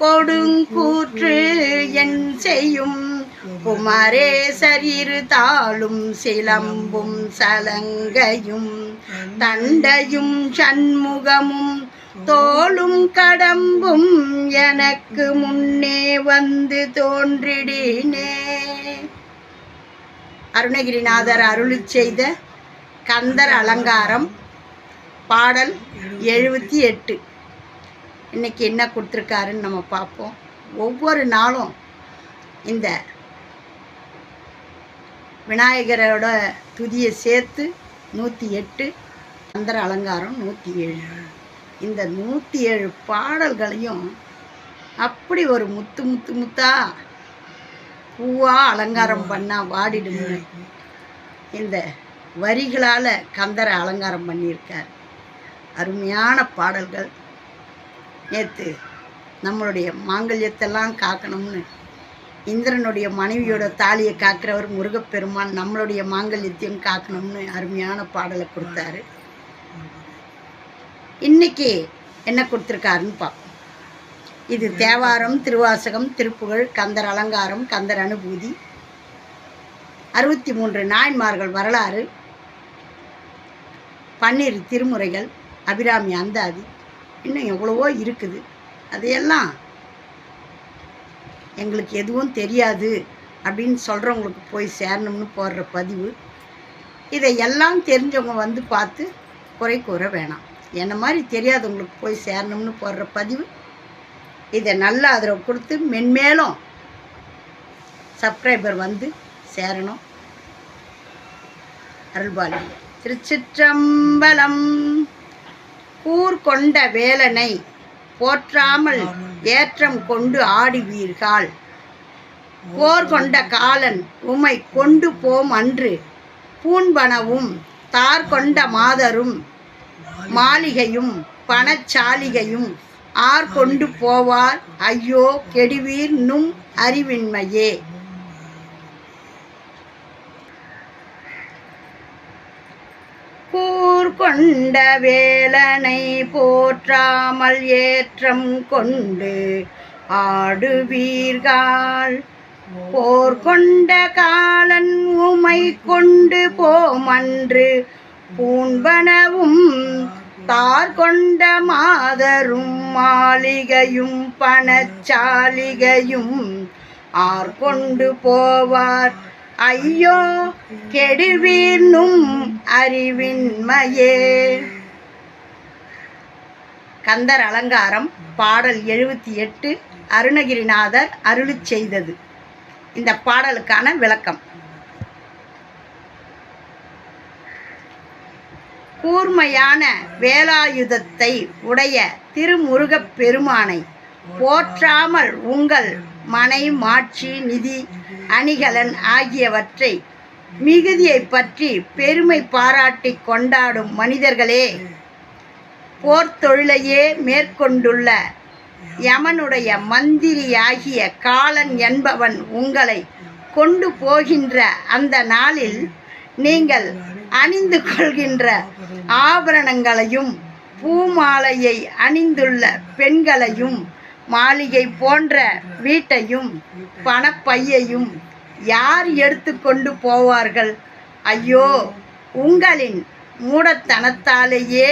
கொடுங்கூற்று என் செய்யும். குமரேசர் இரு தாளும் சிலம்பும் சலங்கையும். தண்டையும் சண்முகமும் தோளும் கடம்பும் எனக்கு முன்னே வந்து தோன்றிடினே. அருணகிரிநாதர் அருளி செய்த கந்தர் அலங்காரம் பாடல் எழுபத்தி எட்டு. இன்னைக்கு என்ன கொடுத்துருக்காருன்னு நம்ம பார்ப்போம். ஒவ்வொரு நாளும் இந்த விநாயகரோட துதியை சேர்த்து நூற்றி எட்டு கந்தர் அலங்காரம் நூற்றி ஏழு. இந்த நூற்றி ஏழு பாடல்களையும் அப்படி ஒரு முத்து முத்து முத்தா பூவா அலங்காரம் பண்ணா வாடிடுங்க இந்த வரிகளால் கந்தரை அலங்காரம் பண்ணியிருக்கார். அருமையான பாடல்கள். நேற்று நம்மளுடைய மாங்கல்யத்தெல்லாம் காக்கணும்னு இந்திரனுடைய மனைவியோட தாலியை காக்கிறவர் முருகப்பெருமான் நம்மளுடைய மாங்கல்யத்தையும் காக்கணும்னு அருமையான பாடலை கொடுத்தாரு. இன்னைக்கு என்ன கொடுத்துருக்காருன்னு பார்ப்போம். இது தேவாரம் திருவாசகம் திருப்புகழ் கந்தர் அலங்காரம் கந்தர் அனுபூதி. அறுபத்தி மூன்று நாயன்மார்கள் வரலாறு. பன்னிரு திருமுறைகள். அபிராமி அந்தாதி. இன்னும் எவ்வளவோ இருக்குது. அதையெல்லாம் எங்களுக்கு எதுவும் தெரியாது அப்படின்னு சொல்கிறவங்களுக்கு போய் சேரணும்னு போடுற பதிவு. இதை எல்லாம் தெரிஞ்சவங்க வந்து பார்த்து குறை கூற வேணாம். என்ன மாதிரி தெரியாதவங்களுக்கு போய் சேரணும்னு போடுற பதிவு. இதை நல்ல ஆதரவு கொடுத்து மென்மேலும் சப்ஸ்கிரைபர் வந்து சேரணும். அருள்பாலி திருச்சிற்றம்பலம். கூர் கொண்ட வேலனை போற்றாமல் ஏற்றம் கொண்டு ஆடுவீர்கள். போர் கொண்ட காலன் உமை கொண்டு போம் அன்று பூண்பனவும் தார் கொண்ட மாதரும் மாளிகையும் பணச்சாலிகையும் ஆர் கொண்டு போவார். ஐயோ கெடுவீர் நும் அறிவின்மையே கூர் கொண்ட வேலனை போற்றாமல் ஏற்றம் கொண்டு ஆடுவீர்கள். போர் கொண்ட காலன் உமை கொண்டு போமன்று பூண்பனவும் தார் கொண்ட மாதரும் மாளிகையும் பணச்சாலிகையும் ஆர் கொண்டு போவார். ஐயோ கெடுவீனும் அறிவின்மையே. கந்தர் அலங்காரம் பாடல் எழுபத்தி எட்டு அருணகிரிநாதர் அருளி செய்தது. இந்த பாடலுக்கான விளக்கம். கூர்மையான வேலாயுதத்தை உடைய திருமுருகப் பெருமானை போற்றாமல் உங்கள் மனை மாட்சி நிதி அணிகலன் ஆகியவற்றை மிகுதியை பற்றி பெருமை பாராட்டி கொண்டாடும் மனிதர்களே போர்த்தொழிலையே மேற்கொண்டுள்ள யமனுடைய மந்திரியாகிய காலன் என்பவன் உங்களை கொண்டு போகின்ற அந்த நாளில் நீங்கள் அணிந்து கொள்கின்ற ஆபரணங்களையும் பூமாலையை அணிந்துள்ள பெண்களையும் மாளிகை போன்ற வீட்டையும் பணப்பையையும் யார் எடுத்துக்கொண்டு போவார்கள்? ஐயோ உங்களின் மூடத்தனத்தாலேயே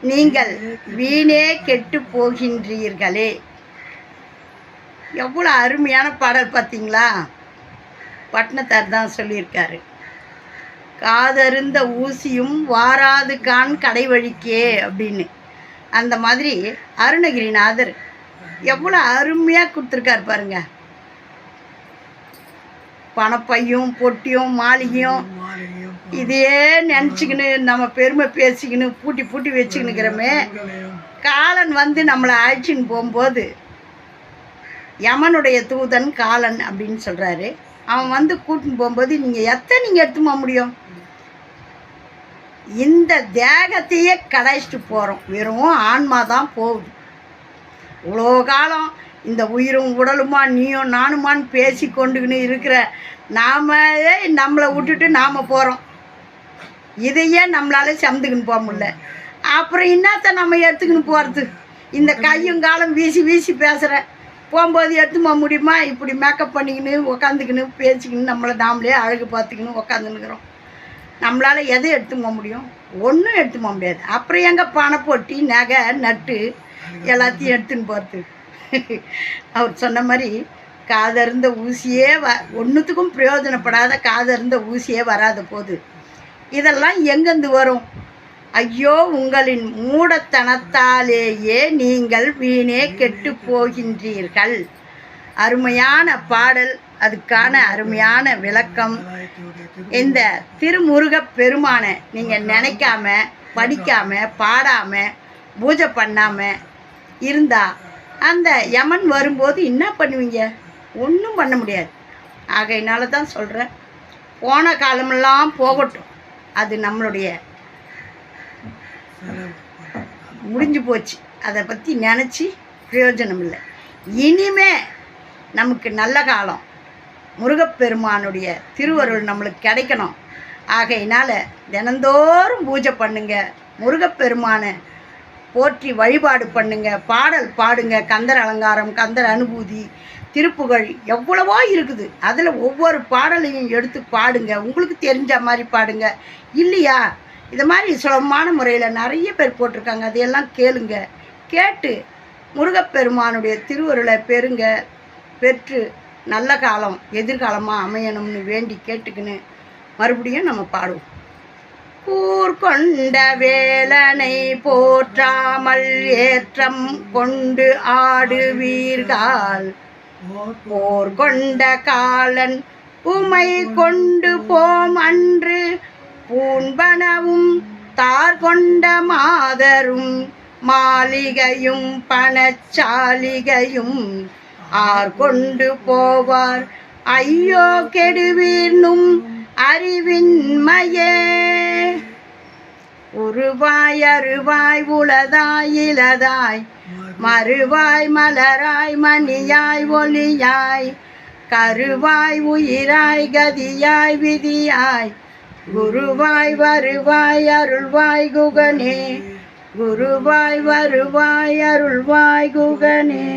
நீங்கள் வீணே கெட்டு போகின்றீர்களே. எவ்வளோ அருமையான பாடல் பார்த்தீங்களா பட்னத்தார் தான் சொல்லியிருக்காரு. காதருந்த ஊசியும் வாராது கான் கடை வழிக்கே அப்படின்னு. அந்த மாதிரி அருணகிரிநாதர் எவ்வளோ அருமையாக கொடுத்துருக்காரு பாருங்க. பணப்பையும் பொட்டியும் மாளிகையும் இதே நினச்சிக்கின்னு நம்ம பெருமை பேசிக்கின்னு பூட்டி பூட்டி வச்சுக்கினுக்கிறோமே. காலன் வந்து நம்மளை அழைச்சின்னு போகும்போது யமனுடைய தூதன் காலன் அப்படின்னு சொல்கிறாரு அவன் வந்து கூட்டின்னு போகும்போது நீங்கள் எத்தனை நீங்கள் எடுத்துமா போக முடியும்? இந்த தேகத்தையே கடைச்சிட்டு போகிறோம் வெறும் ஆன்மா தான் போகுது. இவ்வளோ காலம் இந்த உயிரும் உடலுமா நீயும் நானுமான்னு பேசி கொண்டுக்கின்னு இருக்கிற நாம நம்மளை விட்டுட்டு நாம் போகிறோம் இதையே நம்மளால் சமந்துக்கின்னு போக முடியல. அப்புறம் என்னத்த நம்ம எடுத்துக்கின்னு போகிறது இந்த கையும் காலம் வீசி வீசி பேசுகிறேன் போகும்போது எடுத்து போக முடியுமா? இப்படி மேக்கப் பண்ணிக்கின்னு உக்காந்துக்கின்னு பேசிக்கின்னு நம்மளை நாமளே அழகு பார்த்துக்கின்னு உக்காந்துன்னுக்குறோம். நம்மளால் எதை எடுத்துக்க முடியும்? ஒன்றும் எடுத்து போக முடியாது. அப்புறம் எங்கே பணம் போட்டி நகை நட்டு எல்லாத்தையும் எடுத்துன்னு போகிறது அவர் சொன்ன மாதிரி காதருந்த ஊசியே வ ஒன்றுத்துக்கும் பிரயோஜனப்படாத காதருந்த ஊசியே வராத போது இதெல்லாம் எங்கேருந்து வரும்? ஐயோ உங்களின் மூடத்தனத்தாலேயே நீங்கள் வீணே கெட்டு போகின்றீர்கள். அருமையான பாடல். அதுக்கான அருமையான விளக்கம். இந்த திருமுருகப் பெருமானை நீங்கள் நினைக்காம படிக்காம பாடாம பூஜை பண்ணாம இருந்தா அந்த யமன் வரும்போது என்ன பண்ணுவீங்க? ஒன்றும் பண்ண முடியாது. ஆகையினால தான் சொல்கிறேன் போன காலமெல்லாம் போகட்டும். அது நம்மளுடைய முடிஞ்சு போச்சு. அதை பற்றி நினச்சி பிரயோஜனம் இல்லை இனிமே நமக்கு நல்ல காலம். முருகப்பெருமானுடைய திருவருள் நம்மளுக்கு கிடைக்கணும். ஆகையினால் தினந்தோறும் பூஜை பண்ணுங்க. முருகப்பெருமானை போற்றி வழிபாடு பண்ணுங்க. பாடல் பாடுங்க. கந்தர் அலங்காரம் கந்தர் அனுபூதி திருப்புகழ் எவ்வளவோ இருக்குது. அதில் ஒவ்வொரு பாடலையும் எடுத்து பாடுங்க. உங்களுக்கு தெரிஞ்ச மாதிரி பாடுங்க. இல்லையா? இது மாதிரி சுலபமான முறையில் நிறைய பேர் போட்டிருக்காங்க. அதையெல்லாம் கேளுங்க. கேட்டு முருகப்பெருமானுடைய திருவருளை பெறுங்க. பெற்று நல்ல காலம் எதிர்காலமாக அமையணும்னு வேண்டி கேட்டுக்கின்னு மறுபடியும் நம்ம பாடுவோம். கூர்கொண்ட வேலனை போற்றாமல் ஏற்றம் கொண்டு ஆடுவீர்கள். போர் கொண்ட காலன் உமை கொண்டு போம் அன்று பூண்பனவும் தார் கொண்ட மாதரும் மாளிகையும் பணச்சாலிகையும் ஆர் கொண்டு போவார். ஐயோ கெடுவீர்னும் அறிவின்மையே. உருவாய் அருவாய் உளதாய் இலதாய் மறுவாய் மலராய் மணியாய் ஒளியாய் கருவாய் உயிராய் கதியாய் விதியாய் குருவாய் வருவாய் அருள்வாய் குகனே குருவாய் வருவாய் அருள்வாய் குகனே.